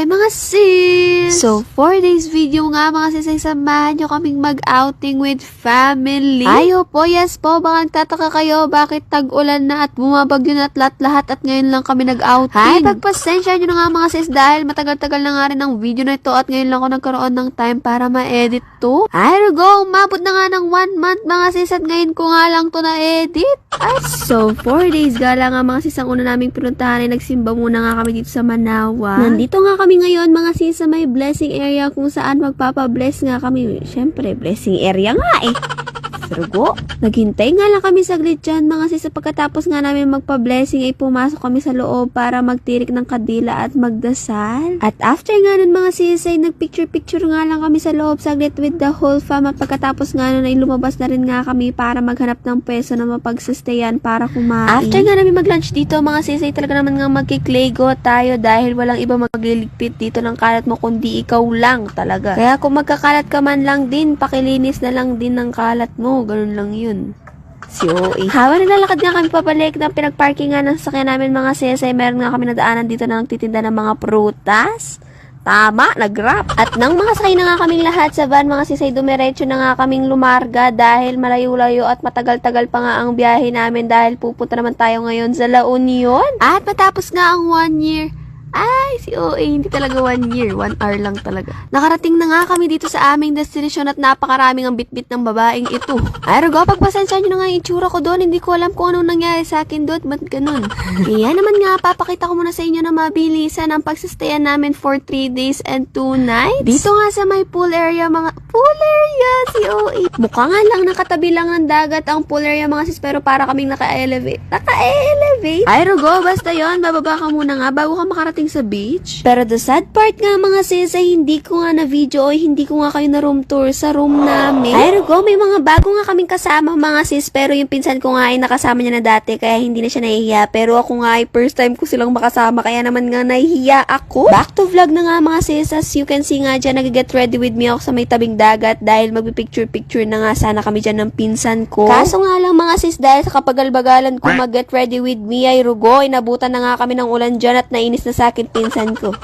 Hi mga sis! So, 4 days video nga mga sis ay samahan nyo kaming mag-outing with family. Ayo po, yes po, baka nagtataka kayo bakit tag-ulan na at bumabagyo na at lahat-lahat at ngayon lang kami nag-outing. Hi, pagpasensya nyo na nga mga sis dahil matagal-tagal na nga rin ang video na ito at ngayon lang ako nagkaroon ng time para ma-edit to. Ay, go, umabot na nga ng 1 month mga sis at ngayon ko nga lang to na-edit. So, 4 days gala nga mga sis ang una naming pinuntahan ay nagsimba muna nga kami dito sa Manawa. Nandito nga kami ngayon mga sis sa may blessing area kung saan magpapabless nga kami. Siyempre, blessing area nga eh. Pero naghintay nga lang kami saglit dyan mga sis. Pagkatapos nga namin magpa-blessing ay pumasok kami sa loob para magtirik ng kadila at magdasal. At after nga nun mga sis ay nagpicture-picture nga lang kami sa loob saglit with the whole fam. At pagkatapos nga nun ay lumabas na rin nga kami para maghanap ng peso na mapagsustayan para kumain. After nga namin mag-lunch dito mga sis ay talaga naman nga magkiklaygo tayo dahil walang iba magliligpit dito ng kalat mo kundi ikaw lang talaga. Kaya kung magkakalat ka man lang din, pakilinis na lang din ng kalat mo. Ganun lang yun. Si OA. Habang naglalakad nga kami papalik ng pinagparkingan ng sasakyan namin mga sesay, meron nga kami nadaanan dito na nagtitinda ng mga prutas. Tama, nag-rap. At nang mga sakay na nga kaming lahat sa van, mga sisay, dumiretso na nga kaming lumarga dahil malayo-layo at matagal-tagal pa nga ang biyahe namin dahil pupunta naman tayo ngayon sa La Union. At matapos nga ang one year, ay, si OA, hindi talaga one year. One hour lang talaga. Nakarating na nga kami dito sa aming destination at napakaraming ang bitbit ng babaeng ito. Ay, Rugo, pagpasensya nyo na nga yung itsura ko doon. Hindi ko alam kung anong nangyari sa akin doon. Ba't ganun? Kaya naman nga, papakita ko muna sa inyo na mabilisan ang pagsistayan namin for 3 days and 2 nights. Dito nga sa may pool area, mga... Pool area, si OA. Mukha nga lang nakatabi lang ng dagat ang pool area, mga sis, pero para kaming naka-elevate. Naka-elevate? Ay, Rugo, basta yon Bababa ka muna nga bago ka makarating sa beach. Pero the sad part nga mga sis ay hindi ko nga na video o hindi ko nga kayo na room tour sa room namin. Ay Rugo, may mga bago nga kaming kasama mga sis pero yung pinsan ko nga ay nakasama niya na dati kaya hindi na siya nahihiya. Pero ako nga ay first time ko silang makasama kaya naman nga nahihiya ako. Back to vlog na nga mga sis as you can see nga dyan nag-get ready with me ako sa may tabing dagat dahil magpipicture-picture na nga sana kami dyan ng pinsan ko. Kaso nga lang mga sis dahil sa kapagal-bagalan ko mag-get ready with ay Rugo, inabutan na nga kami ng ulan dyan at nainis na sa akin pinsan ko.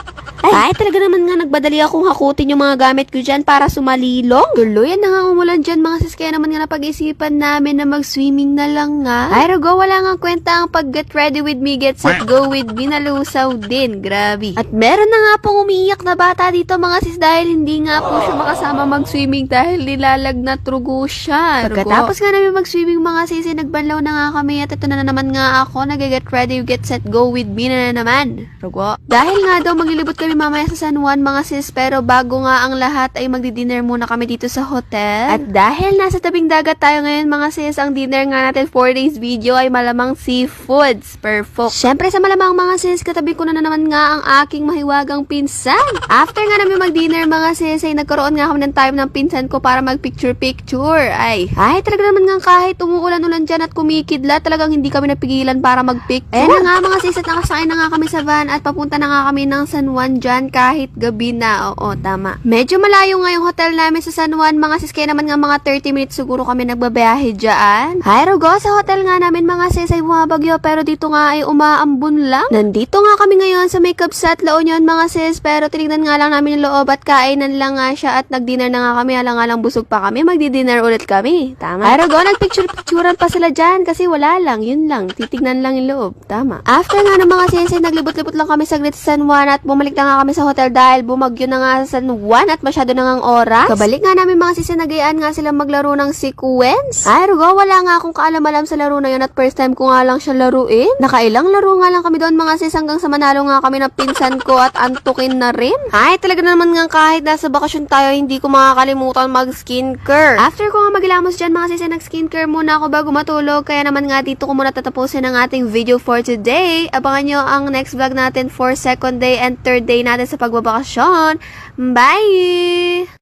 Ay, talaga naman nga nagbadali akong hakutin yung mga gamit ko dyan para sumalilong. Tuluyan na nga umulan dyan mga sis, kaya naman nga napag-isipan namin na mag-swimming na lang nga. Ay, Rago, wala nga kwenta ang pag-get ready with me, get set, go with me, nalusaw din. Grabe. At meron na nga pong umiiyak na bata dito mga sis dahil hindi nga po siya makasama mag-swimming dahil nilalagnat rugo siya. Pagkatapos nga namin mag-swimming mga sis, eh, nagbanlaw na nga kami at ito na, na naman nga ako, nag-get ready, get set, go with me na, na naman. Rugo. Dahil nga daw maglilibot kami mamaya sa San Juan mga sis pero bago nga ang lahat ay magdi-dinner muna kami dito sa hotel. At dahil nasa tabing dagat tayo ngayon mga sis, ang dinner nga natin 4 days video ay malamang seafoods. Perfect. Syempre sa malamang mga sis, katabi ko na, na naman nga ang aking mahiwagang pinsan. After nga namin mag-dinner mga sis ay nagkaroon nga kami ng time ng pinsan ko para mag-picture-picture. Ay, ay talaga naman nga kahit umuulan-ulan dyan at kumikidla, talagang hindi kami napigilan para mag-picture. Ayan na nga mga sis at nakasakay na nga kami sa van at papunta na nga kami ng San Juan dyan kahit gabi na. Oo, tama. Medyo malayo nga yung hotel namin sa San Juan. Mga sis, kaya naman nga mga 30 minutes siguro kami nagbabiyahe dyan. Hi, Rugo. Sa hotel nga namin mga sis ay bumabagyo pero dito nga ay umaambun lang. Nandito nga kami ngayon sa may Kabsat, La Union mga sis pero tinignan nga lang namin yung loob at kainan lang nga siya at nag-dinner na nga kami. Alang nga lang busog pa kami. Magdi-dinner ulit kami. Tama. Hi, Rugo. Nagpicture-picturean pa sila dyan kasi wala lang. Yun lang. Titignan lang yung loob. Tama. After nga ng mga sis naglibot-libot lang kami saglit sa San Juan at bumalik na nga kami sa hotel dahil bumagyo na nga sa San Juan at masyado na ngang oras. Kabalik nga namin mga sisinagayaan nga sila maglaro ng sequence. Ay, Rugo, wala nga akong kaalam-alam sa laro na yun at first time ko nga lang siya laruin. Nakailang laro nga lang kami doon mga sis hanggang sa manalo nga kami ng pinsan ko at antukin na rin. Ay, talaga naman nga kahit nasa bakasyon tayo, hindi ko makakalimutan mag-skincare. After ko nga maglamos dyan mga sis, nag-skincare muna ako bago matulog. Kaya naman nga dito ko muna tatapusin ang ating video for today. Abangan nyo ang next vlog natin for second day and third day natin sa pagbabakasyon. Bye!